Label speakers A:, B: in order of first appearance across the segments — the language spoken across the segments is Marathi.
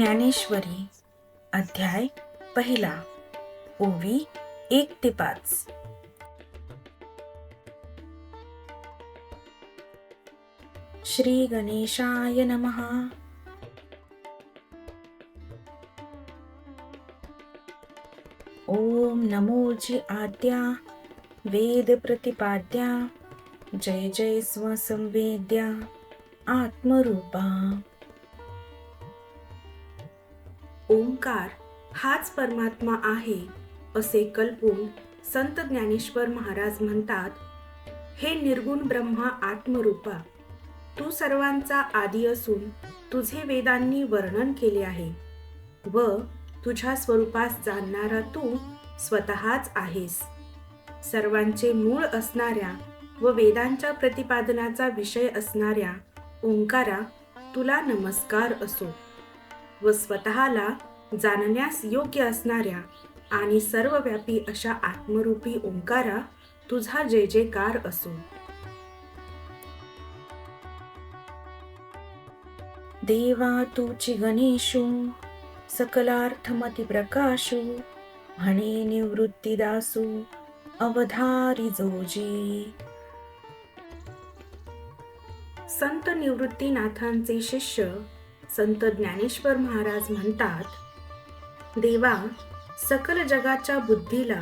A: ज्ञानेश्वरी अध्याय पहिला ओवी एक ते पाच. श्री गणेशाय नमः. ओम नमोजी आद्या वेद प्रतिपाद्या जय जय स्वसंवेद्या आत्मरूपा. ओंकार हाच परमात्मा आहे असे कल्पून संत ज्ञानेश्वर महाराज म्हणतात हे निर्गुण ब्रह्मा आत्मरूपा तू सर्वांचा आदी असून तुझे वेदांनी वर्णन केले आहे व तुझ्या स्वरूपास जाणणारा तू स्वतःच आहेस. सर्वांचे मूळ असणाऱ्या व वेदांच्या प्रतिपादनाचा विषय असणाऱ्या ओंकारा तुला नमस्कार असो. व स्वतःला जाणण्यास योग्य असणाऱ्या आणि सर्वव्यापी अशा आत्मरूपी ओंकारा तुझा जय जयकार असो. देवा तुची गणेशू सकलार्थमती प्रकाशू म्हणे निवृत्तीदासू अवधारी जोजी. संत निवृत्तीनाथांचे शिष्य संत ज्ञानेश्वर महाराज म्हणतात देवा सकल जगाच्या बुद्धीला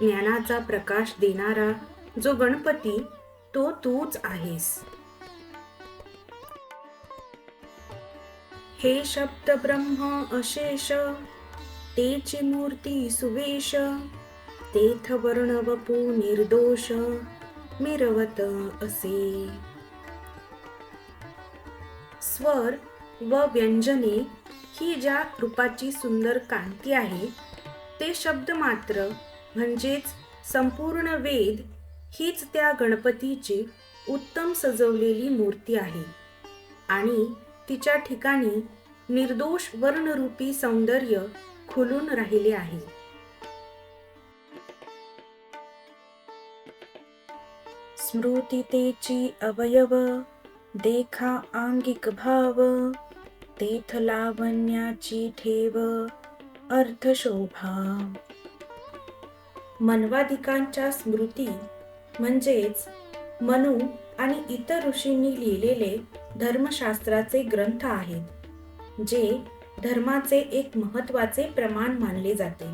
A: ज्ञानाचा प्रकाश देणारा जो गणपती तो तूच आहेस. हे शब्द ब्रह्म अशेष तेची मूर्ती सुवेश तेथ वर्ण वपू निर्दोष मिरवत असे. स्वर व व्यंजने ही ज्या रूपाची सुंदर कांती आहे ते शब्द मात्र म्हणजेच संपूर्ण वेद हीच त्या गणपतीची उत्तम सजवलेली मूर्ती आहे. आणि तिच्या ठिकाणी निर्दोष वर्णरूपी सौंदर्य खुलून राहिले आहे. स्मृतितेची अवयव देखा आंगिक भाव तेथ लावण्याची ठेव अर्थशोभा मनवादिकांच्या स्मृती म्हणजेच मनु आणि इतर ऋषींनी लिहिलेले धर्मशास्त्राचे ग्रंथ आहेत जे धर्माचे एक महत्त्वाचे प्रमाण मानले जाते.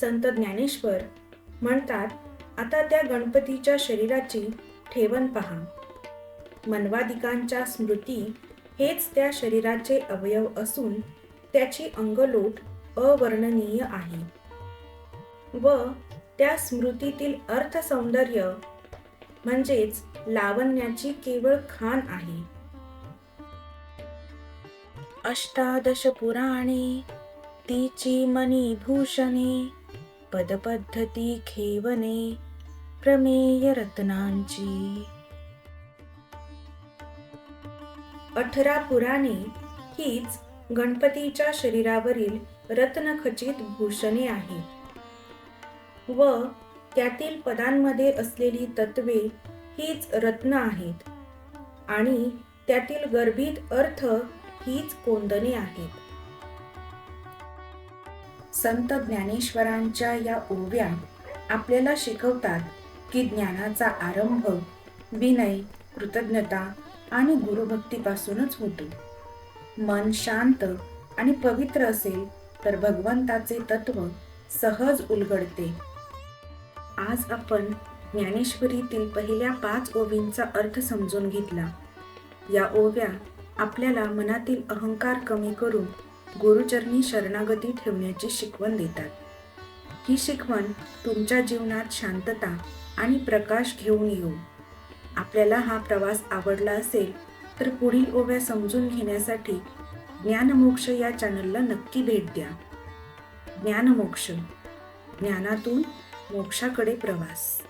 A: संत ज्ञानेश्वर म्हणतात आता त्या गणपतीच्या शरीराची ठेवण पहा. मनवादिकांच्या स्मृती हेच त्या शरीराचे अवयव असून त्याची अंगलोट अवर्णनीय आहे. व त्या स्मृतीतील अर्थ सौंदर्य म्हणजेच लावण्याची केवळ खान आहे. अष्टादश पुराणे तिची मणिभूषणे पदपद्धती खेवने प्रमेय रत्नांची. अठरा पुराणे हीच गणपतीच्या शरीरावरील रत्नखचित भूषणे आहेत. व त्यातील पदांमध्ये असलेली तत्वे हीच रत्न आहेत. आणि त्यातील गर्भित अर्थ हीच कोंदणे आहेत. संत ज्ञानेश्वरांच्या या ओव्या आपल्याला शिकवतात की ज्ञानाचा आरंभ विनय कृतज्ञता आणि गुरुभक्तीपासूनच होतो. मन शांत आणि पवित्र असेल तर भगवंताचे तत्व सहज उलगडते. आज आपण ज्ञानेश्वरीतील पहिल्या पाच ओवींचा अर्थ समजून घेतला. या ओव्या आपल्याला मनातील अहंकार कमी करून गुरुचरणी शरणागती ठेवण्याची शिकवण देतात. ही शिकवण तुमच्या जीवनात शांतता आणि प्रकाश घेऊन येऊ. आपल्याला हा प्रवास आवडला असेल तर पुढील ओव्या समजून घेण्यासाठी ज्ञानमोक्ष या चॅनलला नक्की भेट द्या. ज्ञानमोक्ष ज्ञानातून मोक्षाकडे प्रवास.